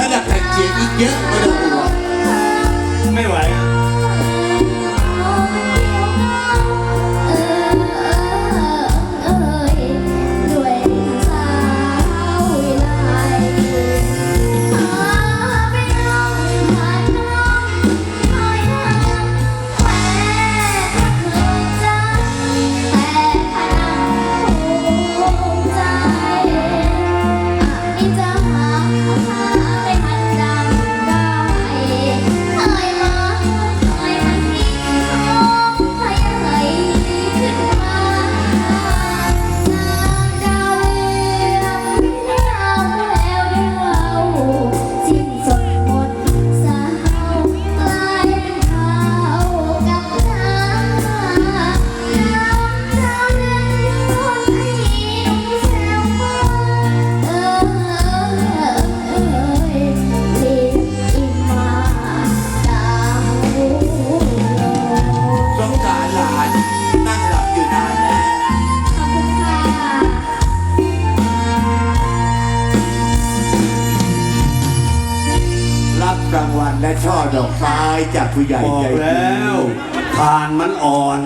ระดับแผ่นเสียงอีกเยอะไม่ต้องกลัวไม่ไหว กลางวันและช่อดอกไม้จากผู้ใหญ่ใจกดี แล้วผ่านมันอ่อน